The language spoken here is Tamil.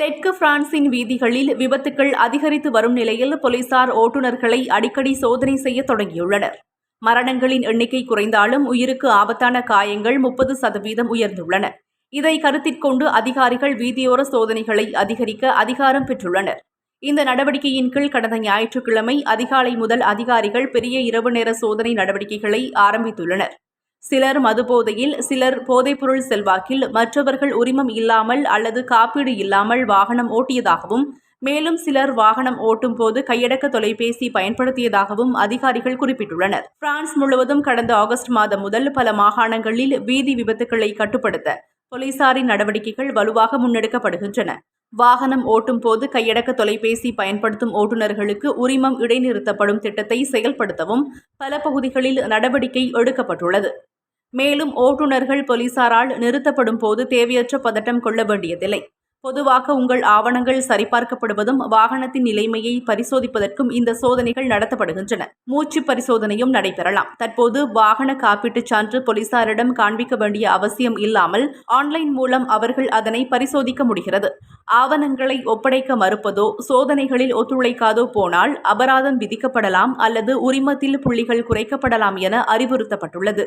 தெற்கு பிரான்சின் வீதிகளில் விபத்துக்கள் அதிகரித்து வரும் நிலையில் போலீசார் ஓட்டுநர்களை அடிக்கடி சோதனை செய்ய தொடங்கியுள்ளனர். மரணங்களின் எண்ணிக்கை குறைந்தாலும் உயிருக்கு ஆபத்தான காயங்கள் முப்பது சதவீதம் உயர்ந்துள்ளன. இதை கருத்திற்கொண்டு அதிகாரிகள் வீதியோர சோதனைகளை அதிகரிக்க அதிகாரம் பெற்றுள்ளனர். இந்த நடவடிக்கையின் கீழ் கடந்த ஞாயிற்றுக்கிழமை அதிகாலை முதல் அதிகாரிகள் பெரிய இரவு நேர சோதனை நடவடிக்கைகளை ஆரம்பித்துள்ளனர். சிலர் மதுபோதையில் சிலர் போதைப்பொருள் செல்வாக்கில் மற்றவர்கள் உரிமம் இல்லாமல் அல்லது காப்பீடு இல்லாமல் வாகனம் ஓட்டியதாகவும் மேலும் சிலர் வாகனம் ஓட்டும் போது கையடக்க தொலைபேசி பயன்படுத்தியதாகவும் அதிகாரிகள் குறிப்பிட்டுள்ளனர். பிரான்ஸ் முழுவதும் கடந்த ஆகஸ்ட் மாதம் முதல் பல மாகாணங்களில் வீதி விபத்துக்களை கட்டுப்படுத்த போலீசாரின் நடவடிக்கைகள் வலுவாக முன்னெடுக்கப்படுகின்றன. வாகனம் ஓட்டும் போது கையடக்க தொலைபேசி பயன்படுத்தும் ஓட்டுநர்களுக்கு உரிமம் இடைநிறுத்தப்படும் திட்டத்தை செயல்படுத்தவும் பல பகுதிகளில் நடவடிக்கை எடுக்கப்பட்டுள்ளது. மேலும் ஓட்டுநர்கள் போலீசாரால் நிறுத்தப்படும் போது தேவையற்ற பதட்டம் கொள்ள வேண்டியதில்லை. பொதுவாக உங்கள் ஆவணங்கள் சரிபார்க்கப்படுவதும் வாகனத்தின் நிலைமையை பரிசோதிப்பதற்கும் இந்த சோதனைகள் நடத்தப்படுகின்றன. மூச்சு பரிசோதனையும் நடைபெறலாம். தற்போது வாகன காப்பீட்டுச் சான்று போலீசாரிடம் காண்பிக்க வேண்டிய அவசியம் இல்லாமல் ஆன்லைன் மூலம் அவர்கள் அதனை பரிசோதிக்க முடிகிறது. ஆவணங்களை ஒப்படைக்க மறுப்பதோ சோதனைகளில் ஒத்துழைக்காதோ போனால் அபராதம் விதிக்கப்படலாம் அல்லது உரிமத்தில் புள்ளிகள் குறைக்கப்படலாம் என அறிவுறுத்தப்பட்டுள்ளது.